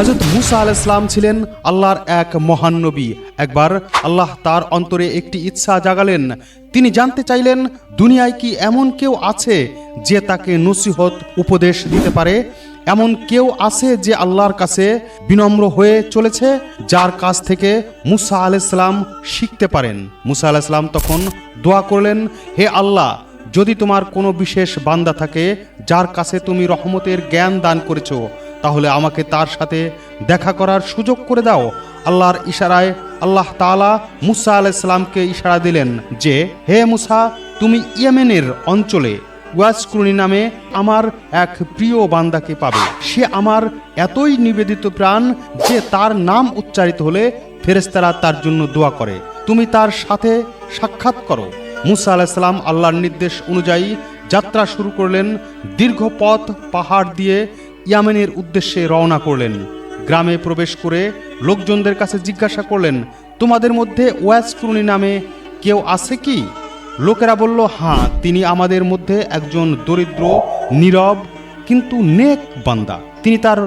হজরত মুসা আল ইসলাম ছিলেন আল্লাহর এক মহান নবী। একবার আল্লাহ তার অন্তরে একটি ইচ্ছা জাগালেন। তিনি জানতে চাইলেন, দুনিয়ায় কি এমন কেউ আছে যে তাকে নসিহত উপদেশ দিতে পারে? এমন কেউ আছে যে আল্লাহর কাছে বিনম্র হয়ে চলেছে, যার কাছ থেকে মুসা আল ইসলাম শিখতে পারেন। মুসা আল ইসলাম তখন দোয়া করলেন, হে আল্লাহ, যদি তোমার কোনো বিশেষ বান্দা থাকে, যার কাছে তুমি রহমতের জ্ঞান দান করেছ তাহলে আমাকে তার সাথে দেখা করার সুযোগ করে দাও। আল্লাহর ইশারায় আল্লাহ তাআলা মুসা আলাইসালামকে ইশারা দিলেন যে, হে মুসা, তুমি ইয়েমেনের অঞ্চলে ওয়াসক্রুনি নামে আমার এক প্রিয় বান্দাকে পাবে। সে আমার এতই নিবেদিত প্রাণ যে তার নাম উচ্চারিত হলে ফেরেস্তারা তার জন্য দোয়া করে। তুমি তার সাথে সাক্ষাৎ করো। মুসা আলাইসাল্লাম আল্লাহর নির্দেশ অনুযায়ী যাত্রা শুরু করলেন। দীর্ঘ পথ পাহাড় দিয়ে ইয়ামেনের উদ্দেশ্যে রওনা করলেন। গ্রামে প্রবেশ করে লোকজনদের কাছে জিজ্ঞাসা করলেন, তোমাদের মধ্যে ওয়াসক্রুনি নামে কেউ আছে কি? লোকেরা বলল হ্যাঁ তিনি আমাদের মধ্যে একজন দরিদ্র, নীরব, কিন্তু নেক বান্দা। তিনি তার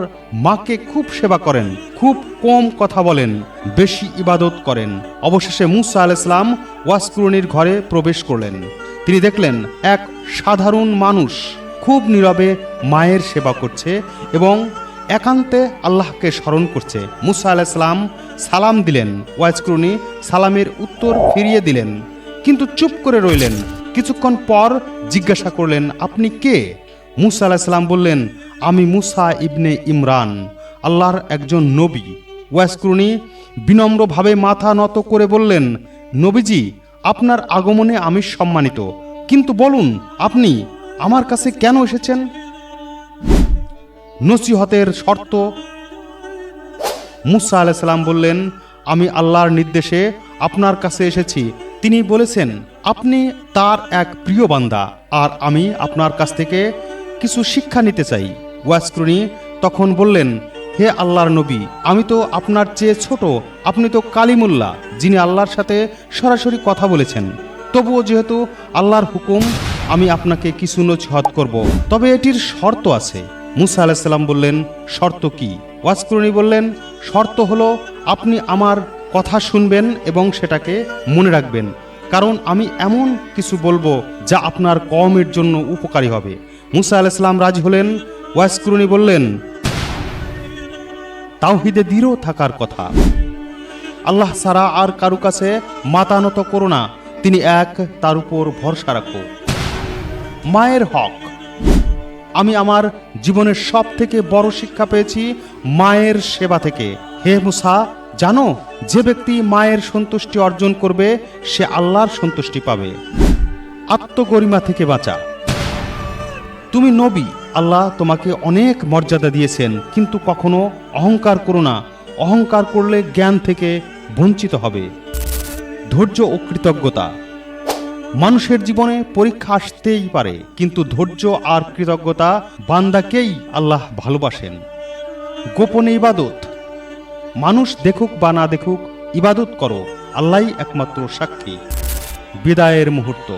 মাকে খুব সেবা করেন, খুব কম কথা বলেন, বেশি ইবাদত করেন। অবশেষে মুসা আল ইসলাম ওয়াসকুরনির ঘরে প্রবেশ করলেন। তিনি দেখলেন, এক সাধারণ মানুষ খুব নীরবে মায়ের সেবা করছে এবং একান্তে আল্লাহকে স্মরণ করছে। মুসা আল ইসলাম সালাম দিলেন, ওয়াজক্রুনি সালামের উত্তর ফিরিয়ে দিলেন, কিন্তু চুপ করে রইলেন। কিছুক্ষণ পর জিজ্ঞাসা করলেন, আপনি কে? মুসা আলাহিসাল্লাম বললেন, আমি মুসা ইবনে ইমরান, আল্লাহর একজন নবী। ওয়াসক্রুনি বিনম্রভাবে মাথা নত করে বললেন, নবীজি, আপনার আগমনে আমি সম্মানিত, কিন্তু বলুন, আপনি আমার কাছে কেন এসেছেন? নসিহতের শর্ত। মুসা আলাইসাল্লাম বললেন, আমি আল্লাহর নির্দেশে আপনার কাছে এসেছি। তিনি বলেছেন, আপনি তার এক প্রিয় বান্দা, আর আমি আপনার কাছ থেকে কিছু শিক্ষা নিতে চাই। ওয়াসক্রুনি তখন বললেন, হে আল্লাহর নবী, আমি তো আপনার চেয়ে ছোট, আপনি তো কালিমুল্লাহ, যিনি আল্লাহর সাথে সরাসরি কথা বলেছেন। তবুও যেহেতু আল্লাহর হুকুম আমি আপনাকে কিছু নছিহত করব। তবে এটির শর্ত আছে। মুসা আলাহিসাল্লাম বললেন, শর্ত কি? ওয়াসকুরনি বললেন, শর্ত হলো আপনি আমার কথা শুনবেন এবং সেটাকে মনে রাখবেন। কারণ আমি এমন কিছু বলব যা আপনার কমের জন্য উপকারী হবে। মুসা আলাইসাল্লাম রাজ হলেন। ওয়াসকুরনি বললেন, তাওহিদে দৃঢ় থাকার কথা। আল্লাহ সারা আর কারু কাছে মাতানত করো না। তিনি এক, তার উপর ভরসা রাখো। মায়ের হক। আমি আমার জীবনের সব থেকে বড় শিক্ষা পেয়েছি মায়ের সেবা থেকে। হে মুসা, জানো, যে ব্যক্তি মায়ের সন্তুষ্টি অর্জন করবে, সে আল্লাহর সন্তুষ্টি পাবে। আত্মগরিমা থেকে বাঁচা। তুমি নবী, আল্লাহ তোমাকে অনেক মর্যাদা দিয়েছেন, কিন্তু কখনো অহংকার করো না। অহংকার করলে জ্ঞান থেকে বঞ্চিত হবে। ধৈর্য ও কৃতজ্ঞতা। মানুষের জীবনে পরীক্ষা আসতেই পারে, কিন্তু ধৈর্য আর কৃতজ্ঞতা বান্দাকেই আল্লাহ ভালোবাসেন। গোপনে ইবাদত। মানুষ দেখুক বা না দেখুক, ইবাদত করো, আল্লাহই একমাত্র সাক্ষী। বিদায়ের মুহূর্ত।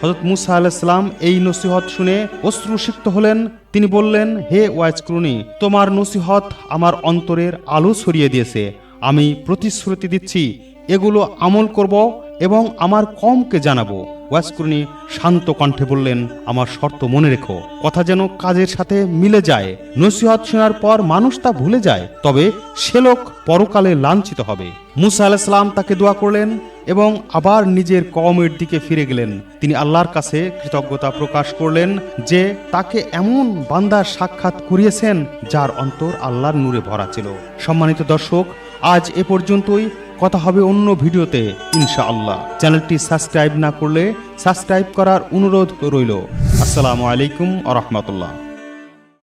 হজরত মুসা আলাইসালাম এই নসিহত শুনে অশ্রুসিক্ত হলেন। তিনি বললেন, হে ওয়াজ ওয়াজক্রুনি তোমার নসিহত আমার অন্তরের আলো ছড়িয়ে দিয়েছে। আমি প্রতিশ্রুতি দিচ্ছি, এগুলো আমল করব এবং আমার কমকে জানাব। ওয়াসকুরনি শান্ত কণ্ঠে বললেন, আমার শর্ত মনে রেখো। কথা যেন কাজের সাথে মিলে যায়। নসিহত শোনার পর মানুষ তা ভুলে যায়। তবে সে লোক পরকালে লাঞ্ছিত হবে। মুসা আলাইসালাম তাকে দোয়া করলেন এবং আবার নিজের কমের দিকে ফিরে গেলেন। তিনি আল্লাহর কাছে কৃতজ্ঞতা প্রকাশ করলেন যে তাকে এমন বান্দার সাক্ষাৎ করিয়েছেন যার অন্তর আল্লাহর নূরে ভরা ছিল। সম্মানিত দর্শক, আজ এ পর্যন্তই। কথা হবে অন্য ভিডিওতে, ইনশাআল্লাহ। চ্যানেলটি সাবস্ক্রাইব না করলে সাবস্ক্রাইব করার অনুরোধ রইল। আসসালামু আলাইকুম আ রহমতুল্লাহ।